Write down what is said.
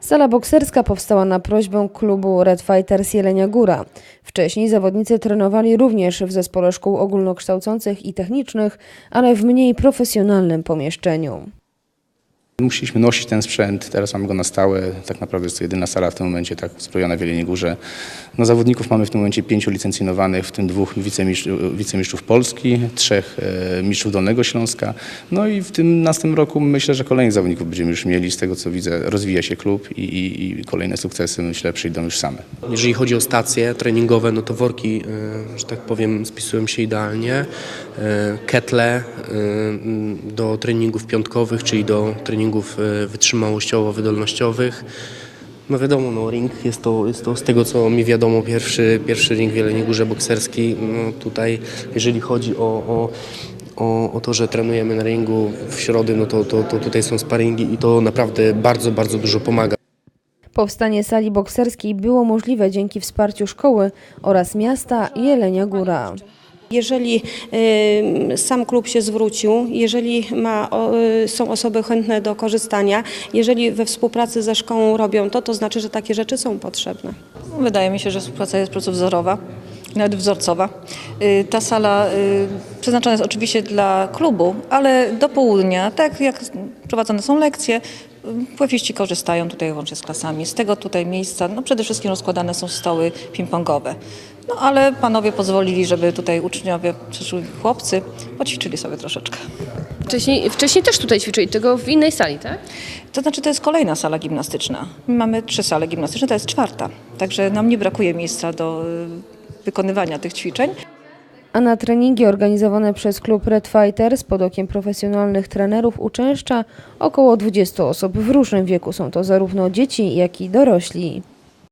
Sala bokserska powstała na prośbę klubu Red Fighters Jelenia Góra. Wcześniej zawodnicy trenowali również w zespole szkół ogólnokształcących i technicznych, ale w mniej profesjonalnym pomieszczeniu. Musieliśmy nosić ten sprzęt, teraz mamy go na stałe. Tak naprawdę jest to jedyna sala w tym momencie tak uzbrojona w Jeleniej Górze. No, zawodników mamy w tym momencie pięciu licencjonowanych, w tym dwóch wicemistrzów, wicemistrzów Polski, trzech e, mistrzów Dolnego Śląska. No i w tym następnym roku myślę, że kolejnych zawodników będziemy już mieli. Z tego co widzę, rozwija się klub i, i, i kolejne sukcesy myślę przyjdą już same. Jeżeli chodzi o stacje treningowe, no to worki, e, że tak powiem, spisują się idealnie. E, Ketle e, do treningów piątkowych, czyli do treningów e, wytrzymałościowo-wydolnościowych. No wiadomo, no ring jest to, jest to z tego co mi wiadomo pierwszy, pierwszy ring w Górze bokserski. No tutaj jeżeli chodzi o, o, o, o to, że trenujemy na ringu w środę, no to, to, to tutaj są sparingi i to naprawdę bardzo, bardzo dużo pomaga. Powstanie sali bokserskiej było możliwe dzięki wsparciu szkoły oraz miasta Jelenia Góra. Jeżeli y, sam klub się zwrócił, jeżeli ma, y, są osoby chętne do korzystania, jeżeli we współpracy ze szkołą robią to, to znaczy, że takie rzeczy są potrzebne. Wydaje mi się, że współpraca jest po wzorowa, nawet wzorcowa. Y, Ta sala przeznaczona jest oczywiście dla klubu, ale do południa, tak jak prowadzone są lekcje, pływieści korzystają tutaj łącznie z klasami. Z tego tutaj miejsca, no przede wszystkim rozkładane są stoły ping-pongowe. No ale panowie pozwolili, żeby tutaj uczniowie, przyszli chłopcy, poćwiczyli sobie troszeczkę. Wcześniej, wcześniej też tutaj ćwiczyli, tylko w innej sali, tak? To znaczy, to jest kolejna sala gimnastyczna. My mamy trzy sale gimnastyczne, to jest czwarta. Także nam nie brakuje miejsca do y, wykonywania tych ćwiczeń. A na treningi organizowane przez klub Red Fighters pod okiem profesjonalnych trenerów uczęszcza około 20 osób. W różnym wieku są to zarówno dzieci, jak i dorośli.